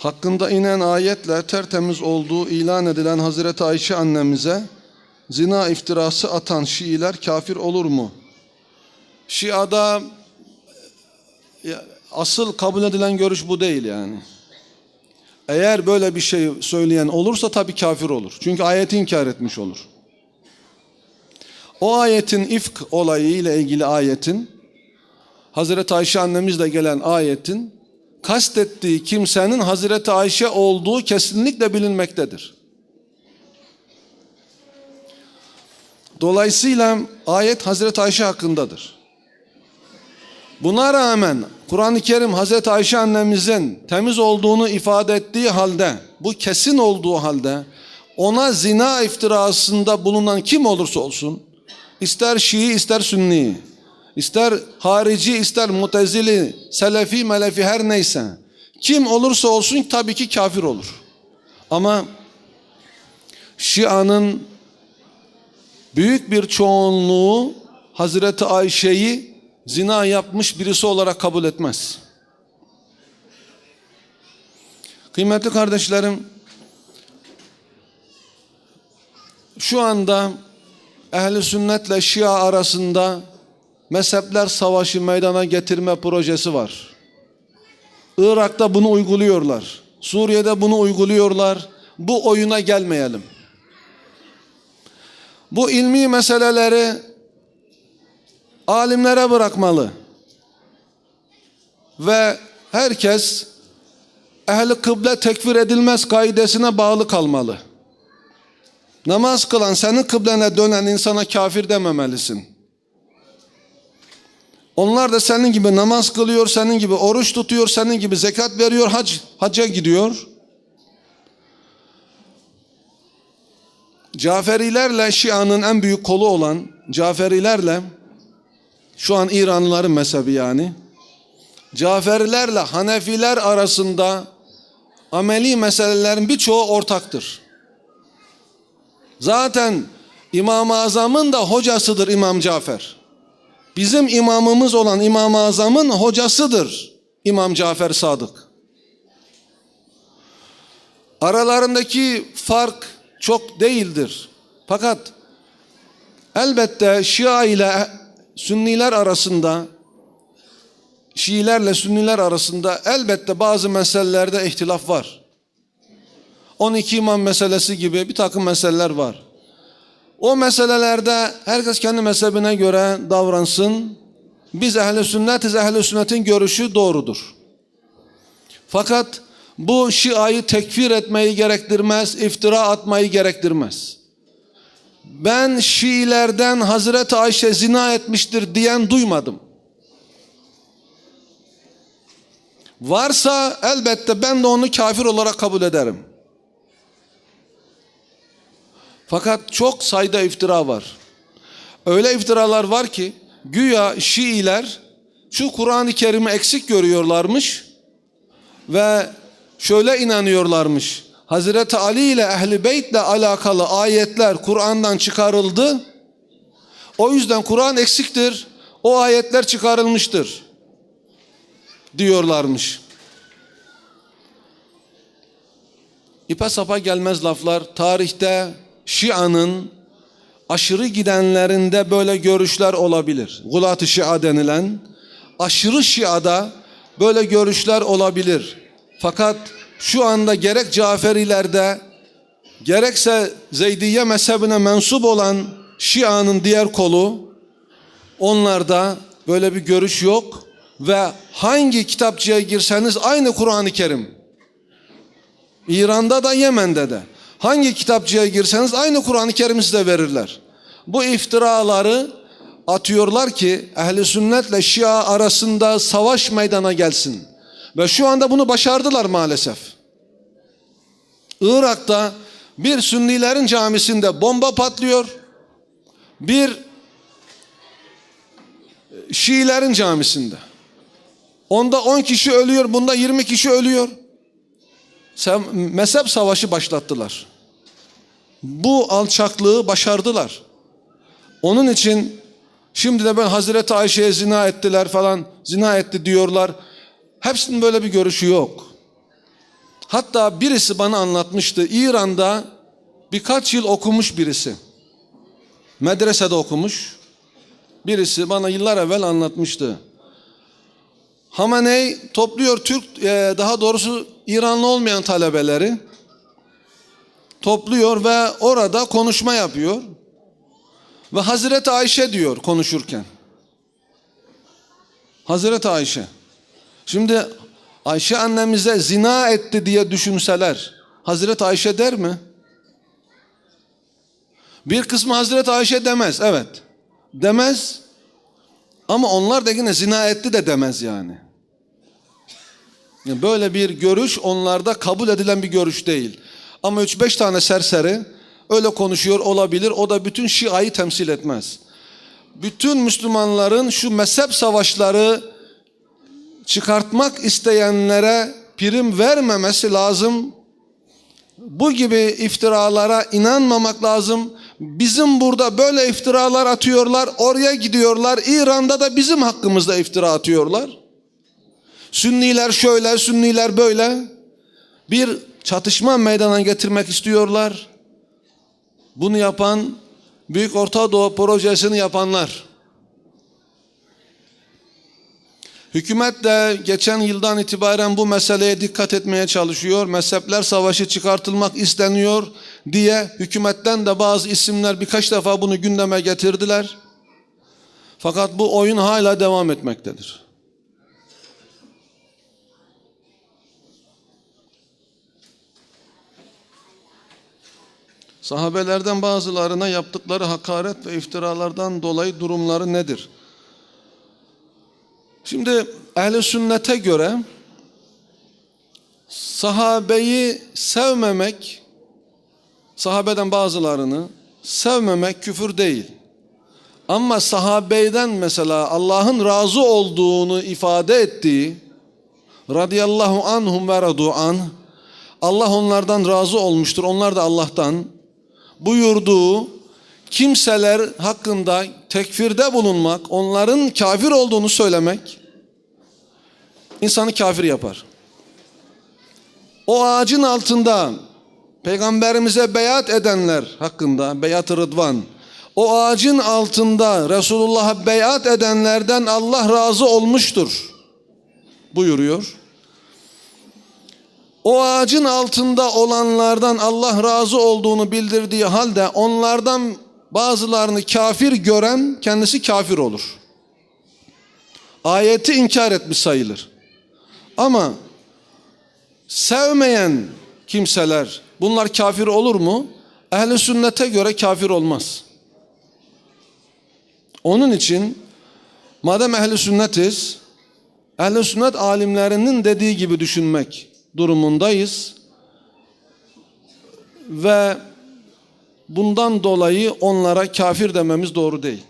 hakkında inen ayetle tertemiz olduğu ilan edilen Hazreti Ayşe annemize zina iftirası atan Şiiler kafir olur mu? Şia'da asıl kabul edilen görüş bu değil yani. Eğer böyle bir şey söyleyen olursa tabii kafir olur. Çünkü ayeti inkar etmiş olur. O ayetin ifk olayı ile ilgili ayetin Hazreti Ayşe annemizle gelen ayetin kastettiği kimsenin Hazreti Ayşe olduğu kesinlikle bilinmektedir. Dolayısıyla ayet Hazreti Ayşe hakkındadır. Buna rağmen Kur'an-ı Kerim Hazreti Ayşe annemizin temiz olduğunu ifade ettiği halde, bu kesin olduğu halde ona zina iftirasında bulunan kim olursa olsun, ister Şii ister Sünni, ister harici ister mutezili, selefi melefi her neyse, kim olursa olsun tabii ki kafir olur. Ama Şia'nın büyük bir çoğunluğu Hazreti Ayşe'yi zina yapmış birisi olarak kabul etmez. Kıymetli kardeşlerim, şu anda ehli sünnetle şia arasında mezhepler savaşı meydana getirme projesi var. Irak'ta bunu uyguluyorlar. Suriye'de bunu uyguluyorlar. Bu oyuna gelmeyelim. Bu ilmi meseleleri alimlere bırakmalı. Ve herkes ehli kıble tekfir edilmez kaidesine bağlı kalmalı. Namaz kılan, senin kıblene dönen insana kafir dememelisin. Onlar da senin gibi namaz kılıyor, senin gibi oruç tutuyor, senin gibi zekat veriyor, hac, hacca gidiyor. Caferilerle Şia'nın en büyük kolu olan Caferilerle şu an İranlıların mezhebi yani. Caferilerle Hanefiler arasında ameli meselelerin birçoğu ortaktır. Zaten İmam-ı Azam'ın da hocasıdır İmam Cafer. Bizim imamımız olan İmam-ı Azam'ın hocasıdır İmam Cafer Sadık. Aralarındaki fark çok değildir. Fakat elbette Şia ile Sünniler arasında Şiilerle Sünniler arasında elbette bazı meselelerde ihtilaf var. 12 imam meselesi gibi bir takım meseleler var. O meselelerde herkes kendi mezhebine göre davransın. Biz ehli sünnetiz, ehli sünnetin görüşü doğrudur. Fakat bu Şia'yı tekfir etmeyi gerektirmez, iftira atmayı gerektirmez. Ben Şiilerden Hazreti Ayşe zina etmiştir diyen duymadım. Varsa elbette ben de onu kafir olarak kabul ederim. Fakat çok sayıda iftira var. Öyle iftiralar var ki güya Şiiler şu Kur'an-ı Kerim'i eksik görüyorlarmış ve şöyle inanıyorlarmış. Hazreti Ali ile Ehli Beyt ile alakalı ayetler Kur'an'dan çıkarıldı. O yüzden Kur'an eksiktir. O ayetler çıkarılmıştır diyorlarmış. İpe sapa gelmez laflar. Tarihte Şia'nın aşırı gidenlerinde böyle görüşler olabilir. Gulat-ı Şia denilen aşırı Şia'da böyle görüşler olabilir. Fakat şu anda gerek Caferilerde gerekse Zeydiye mezhebine mensup olan Şia'nın diğer kolu onlarda böyle bir görüş yok ve hangi kitapçıya girseniz aynı Kur'an-ı Kerim. İran'da da Yemen'de de. Hangi kitapçıya girseniz aynı Kur'an-ı Kerim'i size verirler. Bu iftiraları atıyorlar ki ehli sünnetle Şia arasında savaş meydana gelsin. Ve şu anda bunu başardılar maalesef. Irak'ta bir Sünnilerin camisinde bomba patlıyor. Bir Şiilerin camisinde. Onda 10 kişi ölüyor, bunda 20 kişi ölüyor. Mezhep savaşı başlattılar. Bu alçaklığı başardılar. Onun için şimdi de ben Hazreti Ayşe'ye zina ettiler falan, zina etti diyorlar. Hepsinin böyle bir görüşü yok. Hatta birisi bana anlatmıştı. İran'da birkaç yıl okumuş birisi. Medresede okumuş. Birisi bana yıllar evvel anlatmıştı. Hamenei topluyor Türk, e, daha doğrusu İranlı olmayan talebeleri. Topluyor ve orada konuşma yapıyor. Ve Hazreti Ayşe diyor konuşurken. Hazreti Ayşe. Şimdi Ayşe annemize zina etti diye düşünseler Hazreti Ayşe der mi? Bir kısmı Hazreti Ayşe demez. Evet. Demez. Ama onlar da yine zina etti de demez yani. Böyle bir görüş onlarda kabul edilen bir görüş değil. Ama 3-5 tane serseri öyle konuşuyor olabilir. O da bütün Şia'yı temsil etmez. Bütün Müslümanların şu mezhep savaşları çıkartmak isteyenlere prim vermemesi lazım. Bu gibi iftiralara inanmamak lazım. Bizim burada böyle iftiralar atıyorlar, oraya gidiyorlar. İran'da da bizim hakkımızda iftira atıyorlar. Sünniler şöyle, Sünniler böyle. Bir çatışma meydana getirmek istiyorlar. Bunu yapan Büyük Orta Doğu projesini yapanlar. Hükümet de geçen yıldan itibaren bu meseleye dikkat etmeye çalışıyor. Mezhepler savaşı çıkartılmak isteniyor diye hükümetten de bazı isimler birkaç defa bunu gündeme getirdiler. Fakat bu oyun hala devam etmektedir. Sahabelerden bazılarına yaptıkları hakaret ve iftiralardan dolayı durumları nedir? Şimdi ehli sünnete göre sahabeyi sevmemek, sahabeden bazılarını sevmemek küfür değil. Ama sahabeyden mesela Allah'ın razı olduğunu ifade ettiği radıyallahu anhum ve radu an Allah onlardan razı olmuştur. Onlar da Allah'tan buyurduğu kimseler hakkında tekfirde bulunmak, onların kafir olduğunu söylemek insanı kafir yapar. O ağacın altında peygamberimize beyat edenler hakkında beyat-ı rıdvan o ağacın altında Resulullah'a beyat edenlerden Allah razı olmuştur buyuruyor. O ağacın altında olanlardan Allah razı olduğunu bildirdiği halde onlardan bazılarını kafir gören kendisi kafir olur. Ayeti inkar etmiş sayılır. Ama sevmeyen kimseler bunlar kafir olur mu? Ehli sünnete göre kafir olmaz. Onun için madem ehli sünnetiz, ehli sünnet alimlerinin dediği gibi düşünmek durumundayız. Ve bundan dolayı onlara kafir dememiz doğru değil.